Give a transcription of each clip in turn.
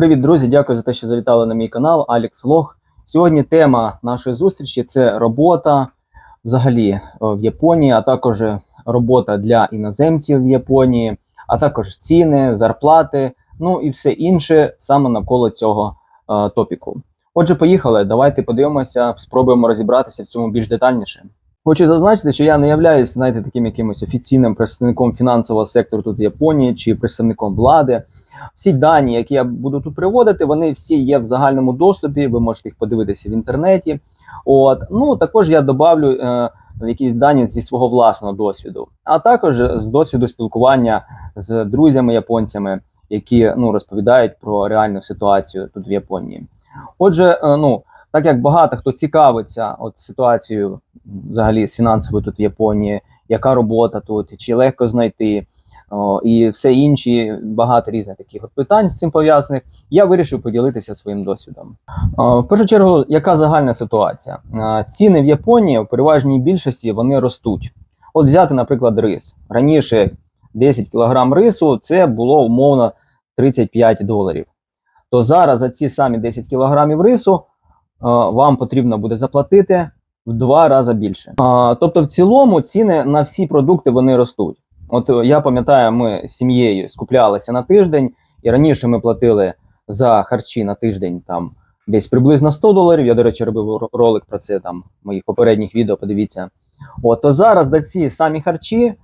Привіт, друзі! Дякую за те, що завітали на мій канал Алекс Влог. Сьогодні тема нашої зустрічі це робота взагалі е, в Японії, а також робота для іноземців в Японії, а також ціни, зарплати, ну і все інше саме навколо цього е, топіку. Отже, поїхали. Давайте подивимося, спробуємо розібратися в цьому більш детальніше. Хочу зазначити, що я не являюсь, знаєте, таким якимось офіційним представником фінансового сектору тут в Японії чи представником влади. Всі дані, які я буду тут приводити, вони всі є в загальному доступі. Ви можете їх подивитися в інтернеті. От ну також я добавлю е, якісь дані зі свого власного досвіду, а також з досвіду спілкування з друзями японцями, які ну розповідають про реальну ситуацію тут в Японії. Отже, е, ну так як багато хто цікавиться от ситуацією взагалі з фінансовою тут в Японії, яка робота тут, чи легко знайти. О, і все інші багато різних таких от питань з цим пов'язаних. Я вирішив поділитися своїм досвідом. О, в першу чергу, яка загальна ситуація? Е, ціни в Японії в переважній більшості вони ростуть. От взяти, наприклад, рис. Раніше 10 кг рису це було умовно 35 доларів. То зараз за ці самі 10 кг рису вам потрібно буде заплатити в два рази більше. Тобто, в цілому ціни на всі продукти вони ростуть. От е, я пам'ятаю, ми з сім'єю скуплялися на тиждень, і раніше ми платили за харчі на тиждень там десь приблизно 100 доларів. Я, до речі, робив ролик про це там в моїх попередніх відео. Подивіться. От то зараз за ці самі харчі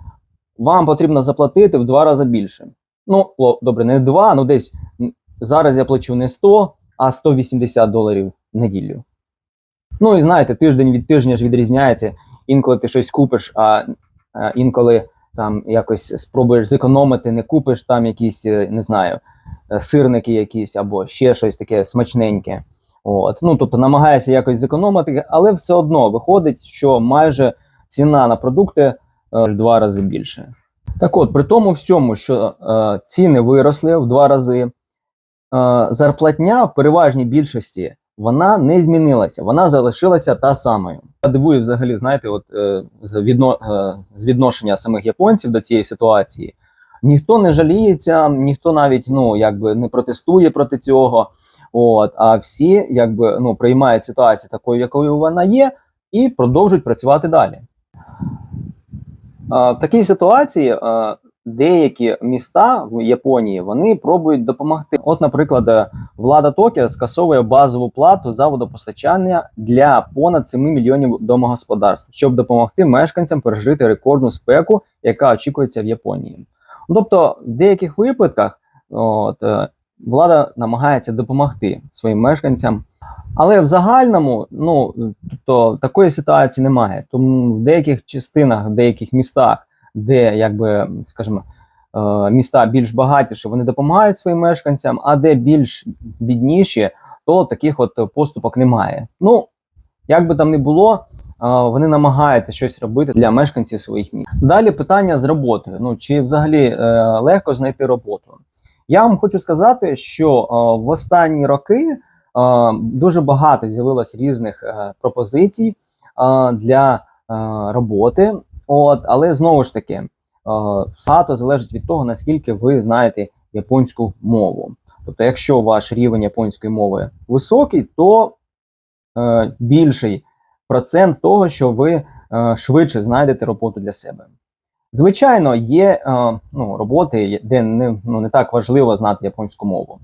вам потрібно заплатити в два рази більше. Ну, добре, не два, ну десь зараз я плачу не 100, а 180 доларів неділю. Ну і знаєте, тиждень від тижня ж відрізняється. Інколи ти щось купиш, а, інколи там якось спробуєш зекономити, не купиш там якісь, е, не знаю, е, сирники якісь або ще щось таке смачненьке. От. Ну, тобто намагаєшся якось зекономити, але все одно виходить, що майже ціна на продукти е, в два рази більше. Так от, при тому всьому, що е, ціни виросли в два рази, е, зарплатня в переважній більшості вона не змінилася, вона залишилася та самою. Я дивую взагалі, знаєте, от е, з, відно, е, з відношення самих японців до цієї ситуації. Ніхто не жаліється, ніхто навіть ну якби не протестує проти цього. От, а всі якби ну приймають ситуацію такою, якою вона є, і продовжують працювати далі. В такій ситуації а, деякі міста в Японії вони пробують допомогти. От, наприклад, е, влада Токіо скасовує базову плату за водопостачання для понад 7 мільйонів домогосподарств, щоб допомогти мешканцям пережити рекордну спеку, яка очікується в Японії. Тобто, в деяких випадках от, е, влада намагається допомогти своїм мешканцям. Але в загальному, ну тобто такої ситуації немає. Тому в деяких частинах, в деяких містах, де якби, скажімо, е, міста більш багатіші, вони допомагають своїм мешканцям, а де більш бідніші, то таких от поступок немає. Ну, як би там не було, е, вони намагаються щось робити для мешканців своїх міст. Далі питання з роботою. Ну чи взагалі е, легко знайти роботу? Я вам хочу сказати, що в останні роки дуже багато з'явилось різних пропозицій для роботи. От, але знову ж таки, е, багато залежить від того, наскільки ви знаєте японську мову. Тобто, якщо ваш рівень японської мови високий, то е, більший процент того, що ви е, швидше знайдете роботу для себе. Звичайно, є е, ну, роботи, де не, ну, не так важливо знати японську мову.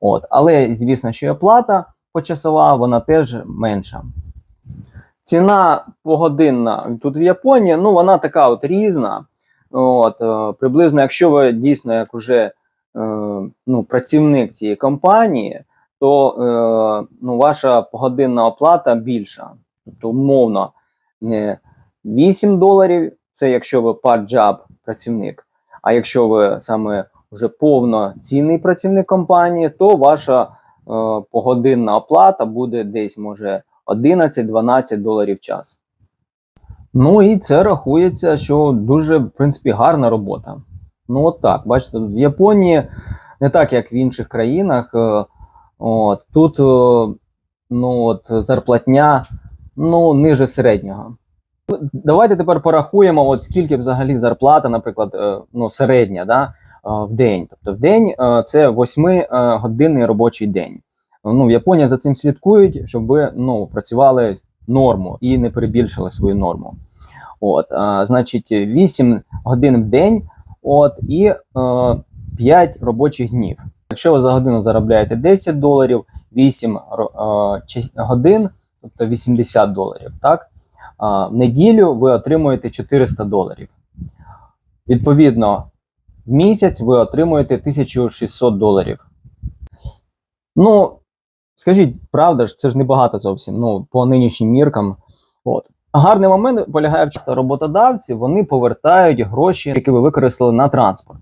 От, але звісно, що і оплата почасова, вона теж менша. Ціна погодинна тут в Японії, ну вона така от різна. От, е, приблизно, якщо ви дійсно як уже е, ну, працівник цієї компанії, то е, ну, ваша погодинна оплата більша. Тобто, умовно, не 8 доларів, це якщо ви part-job працівник. А якщо ви саме вже повноцінний працівник компанії, то ваша е, погодинна оплата буде десь може 11-12 доларів час. Ну і це рахується, що дуже, в принципі, гарна робота. Ну, от так, бачите, в Японії не так, як в інших країнах. е, От, тут е, ну, от, зарплатня ну, ниже середнього. Давайте тепер порахуємо, от скільки взагалі зарплата, наприклад, е, ну, середня, да, в день. Тобто в день це 8-годинний робочий день. Ну, в Японії за цим слідкують, щоб ви ну, працювали норму і не перебільшили свою норму. От, а, значить, 8 годин в день от, і е, 5 робочих днів. Якщо ви за годину заробляєте 10 доларів, 8 ро- е, годин, тобто 80 доларів, так? А, в неділю ви отримуєте 400 доларів. Відповідно, в місяць ви отримуєте 1600 доларів. Ну, скажіть, правда ж, це ж небагато зовсім, ну, по нинішнім міркам. От. Гарний момент полягає в чисто роботодавці, вони повертають гроші, які ви використали на транспорт.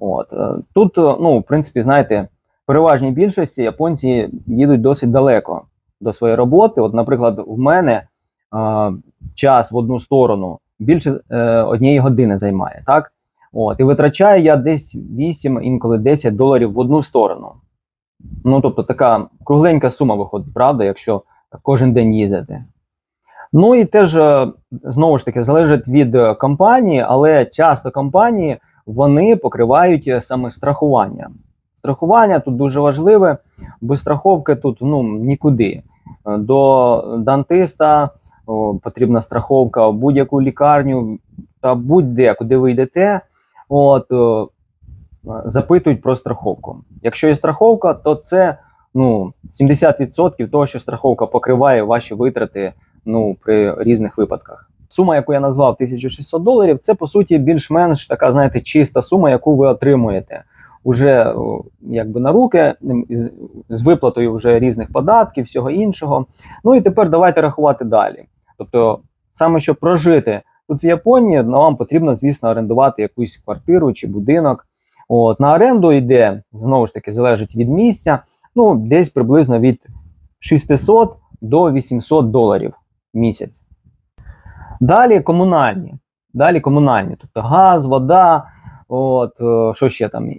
От. е, Тут, е, ну, в принципі, знаєте, переважній більшості японці їдуть досить далеко до своєї роботи. От, наприклад, в мене е, час в одну сторону більше е, однієї години займає, так? От, і витрачаю я десь 8, інколи 10 доларів в одну сторону. Ну, тобто така кругленька сума виходить, правда, якщо кожен день їздити. Ну і теж е, знову ж таки залежить від е, компанії, але часто компанії вони покривають е, саме страхування. Страхування тут дуже важливе, без страховки тут ну, нікуди. До дантиста о, потрібна страховка в будь-яку лікарню та будь-де, куди ви йдете, от, о, запитують про страховку. Якщо є страховка, то це ну, 70% того, що страховка покриває ваші витрати ну, при різних випадках. Сума, яку я назвав 1600 доларів, це по суті більш-менш така, знаєте, чиста сума, яку ви отримуєте уже якби на руки з, з виплатою вже різних податків, всього іншого. Ну і тепер давайте рахувати далі. Тобто, саме щоб прожити тут в Японії, ну, вам потрібно, звісно, орендувати якусь квартиру чи будинок. От, на оренду йде, знову ж таки, залежить від місця, ну, десь приблизно від 600 до 800 доларів місяць. Далі комунальні. Далі комунальні, тобто газ, вода, от, е, що ще там,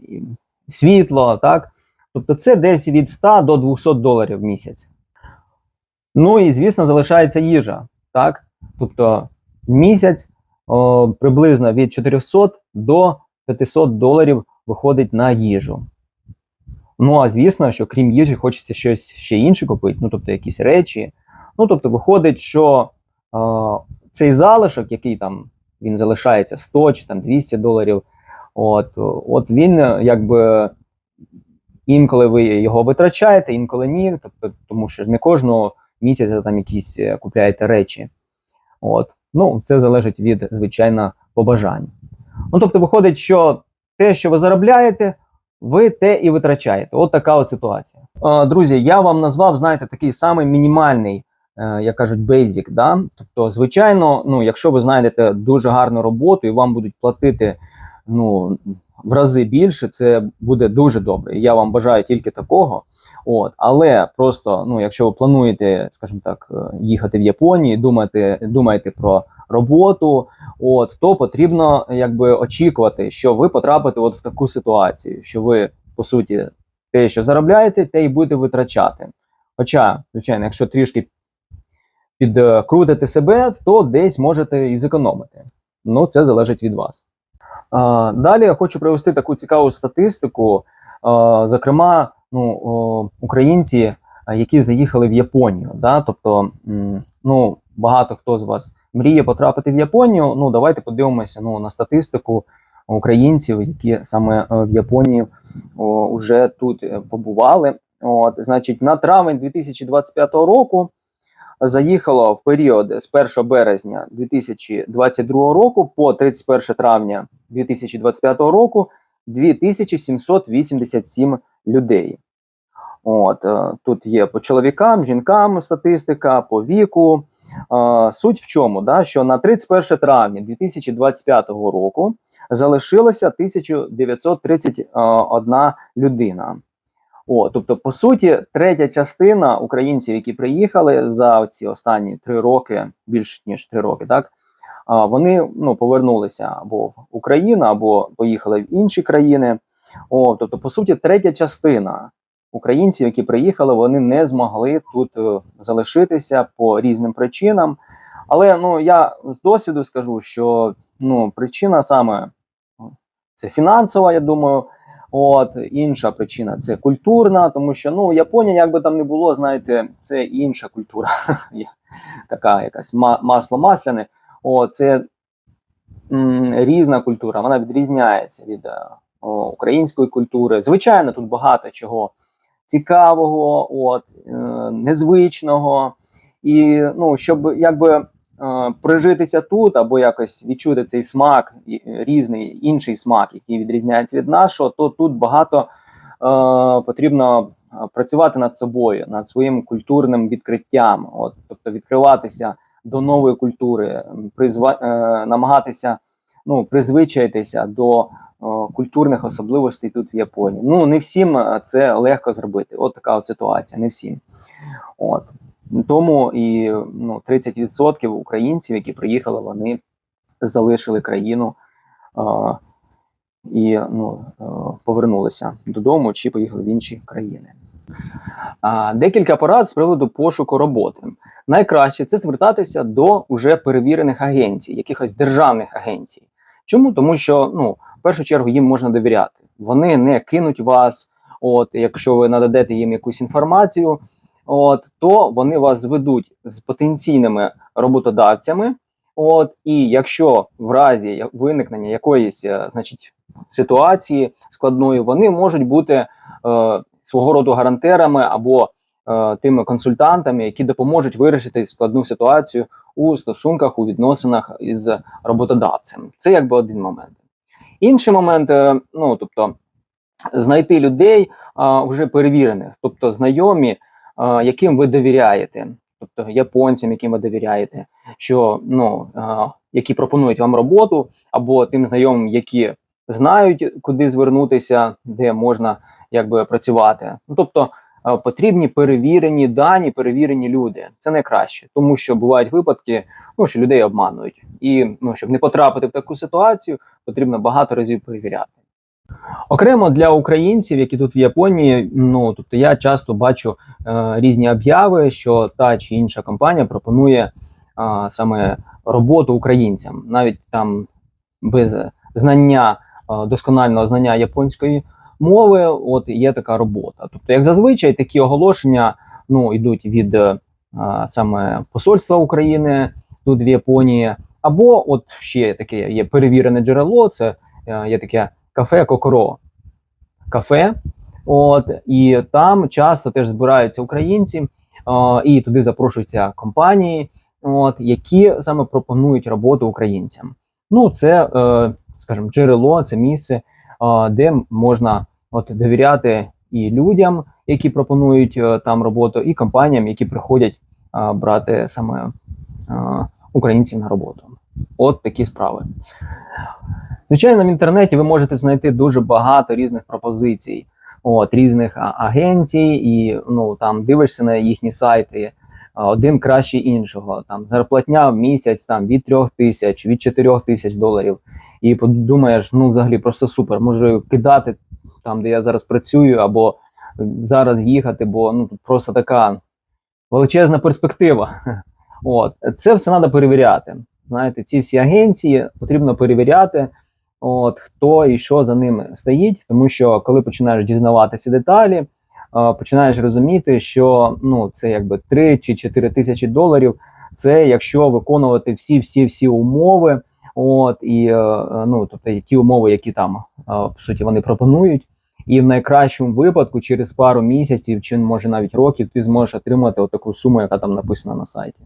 світло, так? Тобто це десь від 100 до 200 доларів в місяць. Ну і, звісно, залишається їжа. Так? Тобто місяць о, приблизно від 400 до 500 доларів виходить на їжу. Ну, а звісно, що крім їжі, хочеться щось ще інше купити, ну тобто якісь речі. Ну, тобто, виходить, що е, цей залишок, який там він залишається 100 чи там 200 доларів, от, от він якби інколи ви його витрачаєте, інколи ні. Тобто, тому що ж не кожного місяця там якісь е, купляєте речі. От. Ну, це залежить від, звичайно, побажань. Ну, тобто, виходить, що те, що ви заробляєте, ви те і витрачаєте. От така от ситуація. Друзі, я вам назвав, знаєте, такий самий мінімальний, е, як кажуть, basic. Да? Тобто, звичайно, ну, якщо ви знайдете дуже гарну роботу і вам будуть платити ну, в рази більше, це буде дуже добре. Я вам бажаю тільки такого. От, але просто, ну, якщо ви плануєте, скажімо так, е, їхати в Японію, думаєте, думаєте про роботу, от, то потрібно якби очікувати, що ви потрапите от в таку ситуацію, що ви, по суті, те, що заробляєте, те і будете витрачати. Хоча, звичайно, якщо трішки підкрутите себе, то десь можете і зекономити. Ну, це залежить від вас. Далі я хочу привести таку цікаву статистику. Зокрема, ну, українці, які заїхали в Японію. Да? Тобто, ну, багато хто з вас мріє потрапити в Японію. Ну, давайте подивимося ну, на статистику українців, які саме е, в Японії о, вже тут е, побували. От, значить, на травень 2025 року заїхало в період з 1 березня 2022 року по 31 травня 2025 року 2787 людей. От, е, тут є по чоловікам, жінкам статистика, по віку. Е, Суть в чому? Да? Що на 31 травня 2025 року залишилося 1931 людина. О, тобто, по суті, третя частина українців, які приїхали за ці останні три роки, більш ніж три роки, так вони ну, повернулися або в Україну, або поїхали в інші країни. О, тобто, по суті, третя частина українців, які приїхали, вони не змогли тут е, залишитися по різним причинам. Але ну я з досвіду скажу, що ну причина саме це фінансова, я думаю. От інша причина це культурна, тому що ну Японія, як би там не було, знаєте, це інша культура, така якась ма- масло масляне. О, це м, різна культура, вона відрізняється від е, о, української культури. Звичайно, тут багато чого цікавого, от, е, незвичного. І ну, щоб якби е, прижитися тут або якось відчути цей смак, е, різний інший смак, який відрізняється від нашого, то тут багато е, потрібно е, працювати над собою, над своїм культурним відкриттям, от, тобто відкриватися до нової культури, призва, е, намагатися ну, призвичаїтися до е, культурних особливостей тут в Японії. Ну, не всім е, це легко зробити. От така от ситуація, не всім. От. Тому і ну, 30% українців, які приїхали, вони залишили країну е, і ну, е, повернулися додому чи поїхали в інші країни. Декілька порад з приводу пошуку роботи. Найкраще це звертатися до уже перевірених агенцій, якихось державних агенцій. Чому? Тому що ну, в першу чергу їм можна довіряти. Вони не кинуть вас. От, якщо ви нададете їм якусь інформацію, от, то вони вас зведуть з потенційними роботодавцями. От, і якщо в разі виникнення якоїсь е, значить, ситуації складної, вони можуть бути е, свого роду гарантерами або е, тими консультантами, які допоможуть вирішити складну ситуацію у стосунках, у відносинах із роботодавцем. Це якби один момент. Інший момент, е, ну тобто, знайти людей а, вже перевірених, тобто знайомі, а, яким ви довіряєте, тобто японцям, яким ви довіряєте, що ну а, які пропонують вам роботу, або тим знайомим, які знають, куди звернутися, де можна якби працювати. Ну тобто потрібні перевірені дані, перевірені люди. Це найкраще, тому що бувають випадки, ну що людей обманують, і ну щоб не потрапити в таку ситуацію, потрібно багато разів перевіряти. Окремо для українців, які тут в Японії, ну тобто я часто бачу е, різні обяви, що та чи інша компанія пропонує е, саме роботу українцям, навіть там без знання е, досконального знання японської мови, от є така робота. Тобто, як зазвичай, такі оголошення ну йдуть від е, саме посольства України тут в Японії, або от ще таке є перевірене джерело, це е, є таке кафе Кокоро. Кафе. От, і там часто теж збираються українці, е, і туди запрошуються компанії, от, які саме пропонують роботу українцям. Ну, це, е, скажімо, джерело, це місце, е, де можна от, довіряти і людям, які пропонують е, там роботу, і компаніям, які приходять брати саме українців на роботу. От такі справи. Звичайно, в інтернеті ви можете знайти дуже багато різних пропозицій, от різних агенцій, і ну там дивишся на їхні сайти. Один краще іншого. Там зарплатня в місяць там від трьох тисяч, від чотирьох тисяч доларів. І подумаєш, ну взагалі просто супер. Можу кидати там, де я зараз працюю, або зараз їхати, бо ну просто така величезна перспектива. От це все треба перевіряти. Знаєте, ці всі агенції потрібно перевіряти, от хто і що за ними стоїть, тому що коли починаєш дізнаватися деталі, е, починаєш розуміти, що ну це якби 3 чи 4 тисячі доларів. Це якщо виконувати всі всі всі умови, от і е, ну тобто ті умови, які там е, по суті вони пропонують. І в найкращому випадку, через пару місяців, чи може навіть років, ти зможеш отримати таку суму, яка там написана на сайті.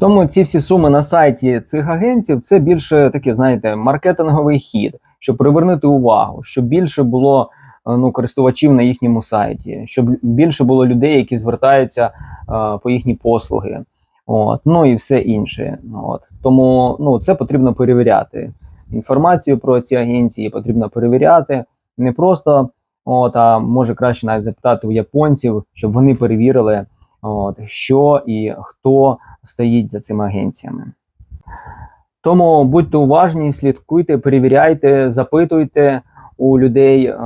Тому ці всі суми на сайті цих агентів це більше таке, знаєте, маркетинговий хід, щоб привернути увагу, щоб більше було е, ну, користувачів на їхньому сайті, щоб більше було людей, які звертаються е, по їхні послуги. От, ну і все інше. От. Тому ну, це потрібно перевіряти. Інформацію про ці агенції потрібно перевіряти не просто, от, а може краще навіть запитати у японців, щоб вони перевірили, от, що і хто стоїть за цими агенціями. Тому будьте уважні, слідкуйте, перевіряйте, запитуйте у людей. Е,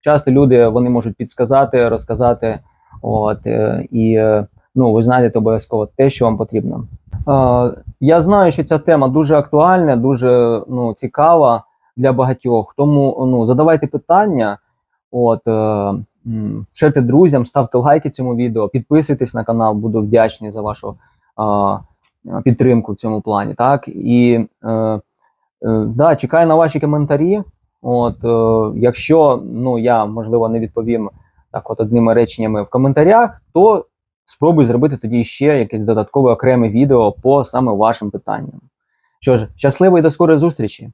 Часто люди вони можуть підсказати, розказати, от, е, і е, ну, ви знайдете обов'язково те, що вам потрібно. Е, Я знаю, що ця тема дуже актуальна, дуже ну, цікава. для багатьох. Тому ну, задавайте питання, от, е, шерте друзям, ставте лайки цьому відео, підписуйтесь на канал, буду вдячний за вашу а, підтримку в цьому плані. Так? І е, е, да, чекаю на ваші коментарі. От, е, якщо ну, я, можливо, не відповім так, от одними реченнями в коментарях, то спробуй зробити тоді ще якесь додаткове окреме відео по саме вашим питанням. Що ж, щасливо і до скорої зустрічі!